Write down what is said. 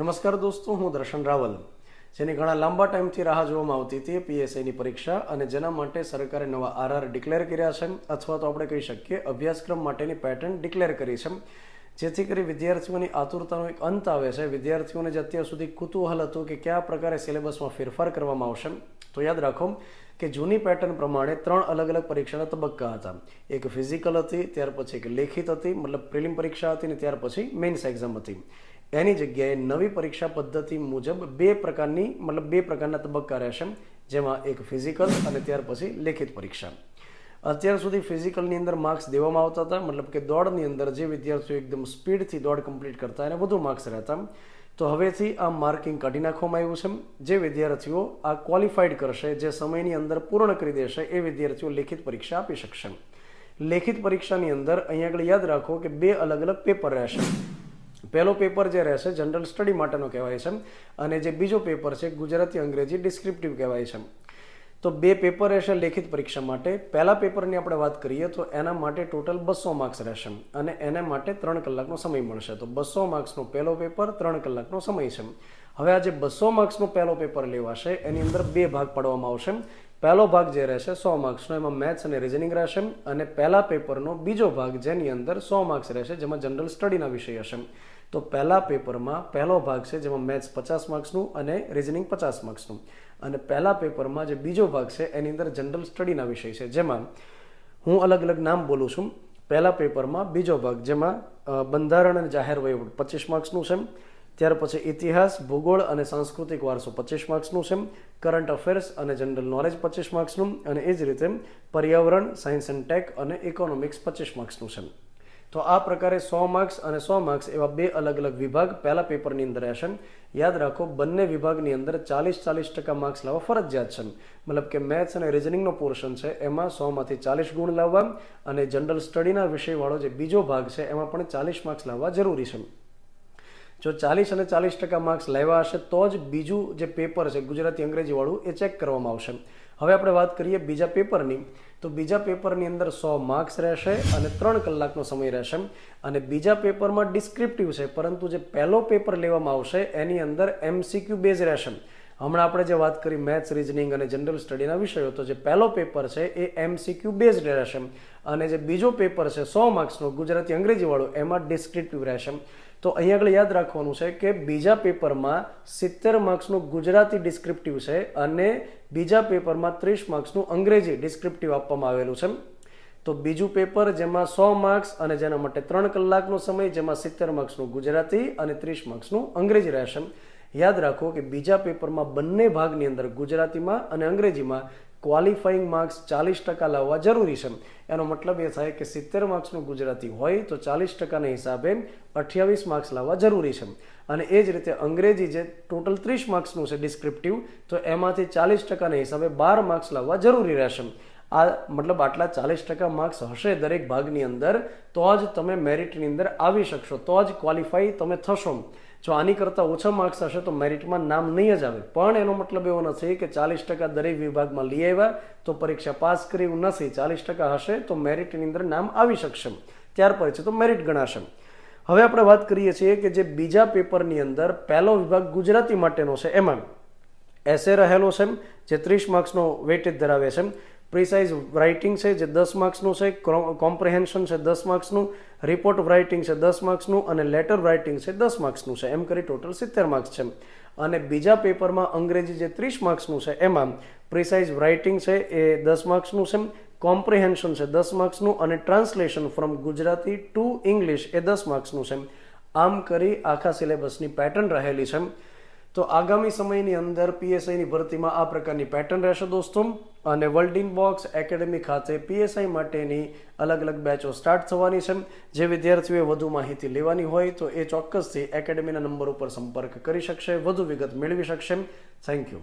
નમસ્કાર દોસ્તો, હું દર્શન રાવલ. જેની ઘણા લાંબા ટાઈમથી રાહ જોવામાં આવતી હતી પીએસઆઈની પરીક્ષા અને જેના માટે સરકારે નવા આરઆર ડિક્લેર કર્યા છે. અથવા તો આપણે કહી શકીએ, અભ્યાસક્રમ માટેની પેટર્ન ડિક્લેર કરી છે. જેથી કરી વિદ્યાર્થીઓની આતુરતાનો એક અંત આવે છે. વિદ્યાર્થીઓને જે અત્યાર સુધી કુતૂહલ હતું કે કયા પ્રકારે સિલેબસમાં ફેરફાર કરવામાં આવશે, તો યાદ રાખો કે જૂની પેટર્ન પ્રમાણે ત્રણ અલગ અલગ પરીક્ષાના તબક્કા હતા. એક ફિઝિકલ હતી, ત્યાર પછી એક લેખિત હતી, મતલબ પ્રિલિમ પરીક્ષા હતી ને ત્યાર પછી મેન્સ એક્ઝામ હતી. એની જગ્યાએ નવી પરીક્ષા પદ્ધતિ મુજબ બે પ્રકારની, મતલબ બે પ્રકારના તબક્કા રહેશે જેમાં એક ફિઝિકલ અને ત્યાર પછી લેખિત પરીક્ષા. અત્યાર સુધી ફિઝિકલની અંદર માર્ક્સ દેવામાં આવતા હતા, મતલબ કે દોડની અંદર જે વિદ્યાર્થીઓ એકદમ સ્પીડથી દોડ કમ્પ્લીટ કરતા એને વધુ માર્ક્સ રહેતા તો હવેથી આ માર્કિંગ કાઢી નાખવામાં આવ્યું છે જે વિદ્યાર્થીઓ આ ક્વોલિફાઈડ કરશે, જે સમયની અંદર પૂર્ણ કરી દેશે, એ વિદ્યાર્થીઓ લેખિત પરીક્ષા આપી શકશે લેખિત પરીક્ષાની અંદર અહીંયા આગળ યાદ રાખો કે બે અલગ અલગ પેપર રહેશે. પહેલો પેપર જે રહેશે જનરલ સ્ટડી માટેનો કહેવાય છે અને જે બીજો પેપર છે, ગુજરાતી અંગ્રેજી ડિસ્ક્રિપ્ટિવ કહેવાય છે તો બે પેપર રહેશે લેખિત પરીક્ષા માટે. પહેલા પેપરની આપણે વાત કરીએ તો એના માટે ટોટલ બસો માર્ક્સ રહેશે અને એના માટે ત્રણ કલાકનો સમય મળશે. તો બસો માર્ક્સનો પહેલો પેપર, ત્રણ કલાકનો સમય છે હવે આ જે બસો માર્ક્સનો પહેલો પેપર લેવાશે, એની અંદર બે ભાગ પાડવામાં આવશે પહેલો ભાગ જે રહેશે સો માર્ક્સનો, એમાં મેથ્સ અને રિઝનિંગ રહેશે અને પહેલા પેપરનો બીજો ભાગ જેની અંદર સો માર્ક્સ રહેશે, જેમાં જનરલ સ્ટડીના વિષય હશે. તો પહેલા પેપરમાં પહેલો ભાગ છે, જેમાં મેથ્સ પચાસ માર્ક્સનું અને રિઝનિંગ પચાસ માર્ક્સનું. અને પહેલા પેપરમાં જે બીજો ભાગ છે, એની અંદર જનરલ સ્ટડીના વિષય છે. જેમાં હું અલગ અલગ નામ બોલું છું. પહેલા પેપરમાં બીજો ભાગ, જેમાં બંધારણ અને જાહેર વહીવટ પચીસ માર્ક્સનું છે. ત્યાર પછી ઇતિહાસ, ભૂગોળ અને સાંસ્કૃતિક વારસો પચીસ માર્ક્સનું છે કરંટ અફેર્સ અને જનરલ નોલેજ પચીસ માર્ક્સનું અને એ જ રીતે પર્યાવરણ સાયન્સ એન્ડ ટેક અને ઇકોનોમિક્સ પચીસ માર્ક્સનું છે તો આ પ્રકારે સો માર્ક્સ અને સો માર્ક્સ એવા બે અલગ અલગ વિભાગ પહેલા પેપરની અંદર રહેશે યાદ રાખો, બંને વિભાગની અંદર ચાલીસ ચાલીસ ટકા માર્ક્સ લાવવા ફરજિયાત છે મતલબ કે મેથ્સ અને રિઝનિંગનો પોર્શન છે, એમાં સોમાંથી ચાલીસ ગુણ લાવવા અને જનરલ સ્ટડીના વિષયવાળો જે બીજો ભાગ છે, એમાં પણ ચાલીસ માર્ક્સ લાવવા જરૂરી છે જો ચાલીસ અને ચાલીસ ટકા માર્ક્સ લાવ્યા હશે, તો જ બીજું જે પેપર છે, ગુજરાતી અંગ્રેજીવાળું એ ચેક કરવામાં આવશે. હવે આપણે વાત કરીએ બીજા પેપરની. તો બીજા પેપરની અંદર સો માર્ક્સ રહેશે અને ત્રણ કલાકનો સમય રહેશે. અને બીજા પેપરમાં ડિસ્ક્રિપ્ટિવ છે, પરંતુ જે પહેલો પેપર લેવામાં આવશે, એની અંદર એમસીક્યુ બેઝ રહેશે. હમણાં આપણે જે વાત કરી મેથ્સ, રિઝનિંગ અને જનરલ સ્ટડીના વિષયો, તો જે પહેલો પેપર છે એ એમસીક્યુ બેઝડ રહેશે અને જે બીજો પેપર છે સો માર્ક્સનો, ગુજરાતી અંગ્રેજીવાળો, એમાં ડિસ્ક્રિપ્ટિવ રહેશે તો અહીંયા આગળ યાદ રાખવાનું છે કે બીજા પેપરમાં સિત્તેર માર્ક્સનું ગુજરાતી ડિસ્ક્રિપ્ટિવ છે અને બીજા પેપરમાં ત્રીસ માર્ક્સનું અંગ્રેજી ડિસ્ક્રિપ્ટિવ આપવામાં આવેલું છે. તો બીજું પેપર જેમાં સો માર્ક્સ અને જેના માટે ત્રણ કલાકનો સમય, જેમાં સિત્તેર માર્ક્સનું ગુજરાતી અને ત્રીસ માર્ક્સનું અંગ્રેજી રહેશે યાદ રાખો કે બીજા પેપરમાં બંને ભાગની અંદર ગુજરાતીમાં અને અંગ્રેજીમાં ક્વોલિફાઈંગ માર્ક્સ ચાલીસ ટકા લાવવા જરૂરી છે. એનો મતલબ એ થાય કે સિત્તેર માર્ક્સનું ગુજરાતી હોય તો ચાલીસ ટકાના હિસાબે અઠ્યાવીસ માર્ક્સ લાવવા જરૂરી છે. અને એ જ રીતે અંગ્રેજી જે ટોટલ ત્રીસ માર્ક્સનું છે ડિસ્ક્રિપ્ટિવ તો એમાંથી ચાલીસ ટકાના હિસાબે બાર માર્ક્સ લાવવા જરૂરી રહેશે. આ મતલબ આટલા ચાલીસ ટકા માર્ક્સ હશે દરેક ભાગની અંદર, તો જ તમે મેરિટની અંદર આવી શકશો, તો જ ક્વોલિફાઈ તમે થશો. જો આની કરતાં ઓછા માર્ક્સ હશે તો મેરિટમાં નામ નહીં જ આવે. પણ એનો મતલબ એવો નથી કે ચાલીસ ટકા દરેક વિભાગમાં લઈ આવ્યા તો પરીક્ષા પાસ કરી એવું નથી. ચાલીસ ટકા હશે તો મેરિટની અંદર નામ આવી શકશે. ત્યાર પછી તો મેરિટ ગણાશે. હવે આપણે વાત કરીએ છીએ કે જે બીજા પેપરની અંદર પહેલો વિભાગ ગુજરાતી માટેનો છે. એમાં એસે રહેલો છે જે ત્રીસ માર્ક્સનો વેટેજ ધરાવે છે પ્રિસાઇઝ રાઇટિંગ છે જે દસ માર્ક્સનું છે કોમ્પ્રિહેન્શન છે દસ માર્ક્સનું રિપોર્ટ રાઇટિંગ છે દસ માર્ક્સનું અને લેટર રાઇટિંગ છે દસ માર્ક્સનું છે. એમ કરી ટોટલ સિત્તેર માર્ક્સ છે અને બીજા પેપરમાં અંગ્રેજી જે ત્રીસ માર્ક્સનું છે એમાં પ્રિસાઇઝ રાઇટિંગ છે એ દસ માર્ક્સનું છે કોમ્પ્રિહેન્શન છે દસ માર્ક્સનું અને translation from Gujarati to English એ દસ માર્ક્સનું છે આમ કરી આખા સિલેબસની પેટર્ન રહેલી છે તો આગામી સમયની અંદર પીએસઆઈની ભરતીમાં આ પ્રકારની પેટર્ન રહેશે દોસ્તો. અને વર્લ્ડ ઇન બોક્સ એકેડેમી ખાતે પીએસઆઈ માટેની અલગ અલગ બેચો સ્ટાર્ટ થવાની છે. જે વિદ્યાર્થીઓએ વધુ માહિતી લેવાની હોય તો એ ચોક્કસથી એકેડેમીના નંબર ઉપર સંપર્ક કરી શકશે, વધુ વિગત મેળવી શકશે. Thank you